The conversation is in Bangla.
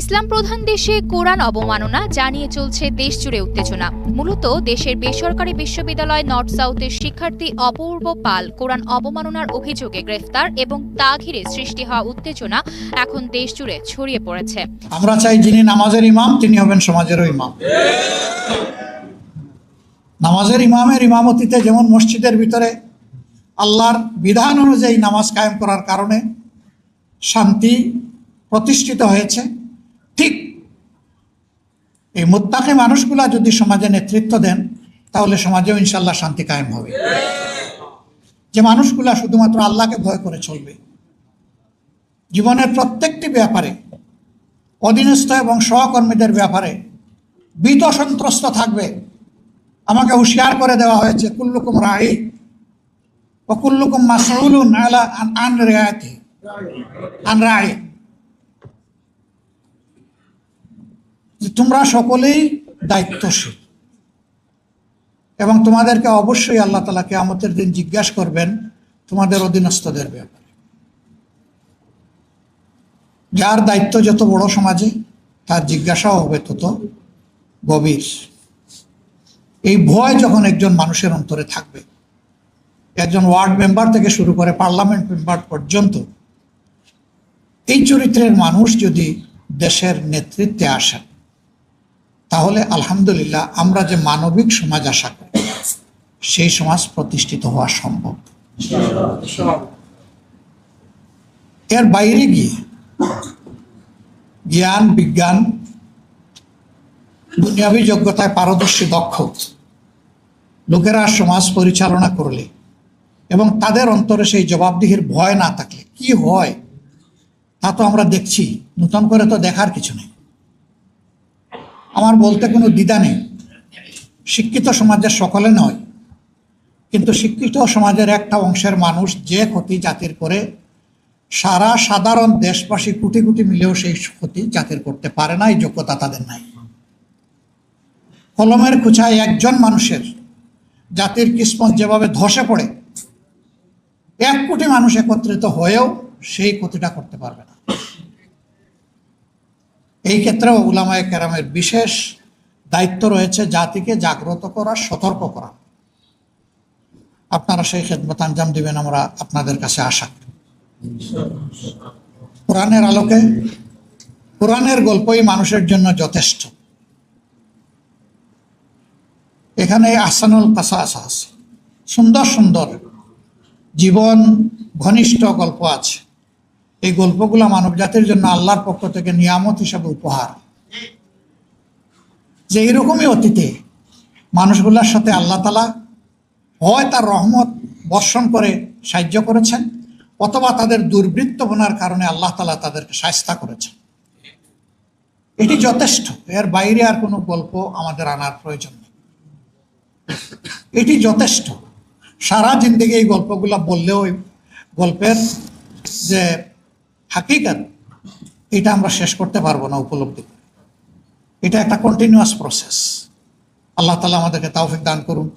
ইসলাম প্রধান দেশে কোরআন অবমাননা জানিয়ে চলছে দেশ জুড়ে উত্তেজনা। মূলত দেশের বেসরকারি বিশ্ববিদ্যালয় নর্থ সাউথের শিক্ষার্থী অপূর্ব পাল কোরআন অবমাননার অভিযোগে গ্রেফতার এবং তা ঘিরে সৃষ্টি হওয়া উত্তেজনা এখন দেশ জুড়ে ছড়িয়ে পড়েছে। আমরা চাই যিনি নামাজের ইমাম তিনি হবেন সমাজেরও ইমাম। নামাজের ইমামের ইমামতিতে যেমন মসজিদের ভিতরে আল্লাহর বিধান অনুযায়ী নামাজ কায়েম করার কারণে শান্তি প্রতিষ্ঠিত হয়েছে। ঠিক এই মোত্তাকে মানুষগুলা যদি সমাজে নেতৃত্ব দেন, তাহলে সমাজেও ইনশাল্লাহ শান্তি কায়েম হবে। যে মানুষগুলা শুধুমাত্র আল্লাহকে ভয় করে চলবে। জীবনের প্রত্যেকটি ব্যাপারে, অধীনস্থ এবং সহকর্মীদের ব্যাপারে ভীত সন্ত্রস্ত থাকবে। আমাকে হুঁশিয়ার করে দেওয়া হয়েছে, কুল্লুকুম রাই আলা আন আন রিয়ায়াতি আন রাই যে তোমরা সকলেই দায়িত্বশীল। এবং তোমাদেরকে অবশ্যই আল্লাহ তালা কেয়ামতের দিন জিজ্ঞাসা করবেন, তোমাদের অধীনস্থদের ব্যাপারে। যার দায়িত্ব যত বড় সমাজে, তার জিজ্ঞাসাও হবে তত গভীর। এই ভয় যখন একজন মানুষের অন্তরে থাকবে একজন ওয়ার্ড মেম্বার থেকে শুরু করে পার্লামেন্ট মেম্বার পর্যন্ত, এই চরিত্রের মানুষ যদি দেশের নেতৃত্বে আসেন, তাহলে আলহামদুলিল্লাহ আমরা যে মানবিক সমাজ আশা করি, সেই সমাজ প্রতিষ্ঠিত হওয়া সম্ভব। এর বাইরে গিয়ে জ্ঞান, বিজ্ঞান, দুনিয়াবী যোগ্যতায় পারদর্শী, দক্ষ, লোকেরা সমাজ পরিচালনা করলে এবং তাদের অন্তরে সেই জবাবদিহির ভয় না থাকলে কি হয়? তা তো আমরা দেখছি। নতুন করে তো দেখার কিছু নেই। আমার বলতে কোনো দ্বিধা নেই। শিক্ষিত সমাজের সকলে নয়। কিন্তু শিক্ষিত সমাজের একটা অংশের মানুষ যে ক্ষতি জাতির করে, সারা সাধারণ দেশবাসী কোটি কোটি মিলেও সেই ক্ষতি জাতির করতে পারে না, এই যোগ্যতা তাদের নাই। কলমের খুচায় একজন মানুষের জাতির কিসমত যেভাবে ধসে পড়ে এক কোটি মানুষ একত্রিত হয়েও সেই ক্ষতিটা করতে পারবে না। এই ক্ষেত্রেও উলামায় কেরামের বিশেষ দায়িত্ব রয়েছে জাতিকে জাগ্রত করা, সতর্ক করা। আপনারা সেই খেদমত আঞ্জাম দিবেন, আমরা আপনাদের কাছে আশা কোরআনের আলোকে, কোরআনের গল্পই মানুষের জন্য যথেষ্ট। এখানে আসানুল কাসাস আছে। সুন্দর সুন্দর জীবন ঘনিষ্ঠ গল্প আছে। এই গল্পগুলো মানব জাতির জন্য আল্লাহর পক্ষ থেকে নিয়ামত হিসাবে উপহার। যে এইরকমই অতীতে মানুষগুলোর সাথে আল্লাহ তালা হয় তার রহমত বর্ষণ করে সাহায্য করেছেন, অথবা তাদের দুর্বৃত্ত বোনার কারণে আল্লাহ তালা তাদেরকে সাহস্তা করেছেন। এটি যথেষ্ট, এর বাইরে আর কোনো গল্প আমাদের আনার প্রয়োজন নেই। এটি যথেষ্ট। সারা জিন্দিগি এই গল্পগুলা বললেও গল্পের যে হাকিকাত, এটা আমরা শেষ করতে পারব না উপলব্ধি এটা একটা কন্টিনিউয়াস প্রসেস আল্লাহ তালা আমাদেরকে তাওফিক দান করুন।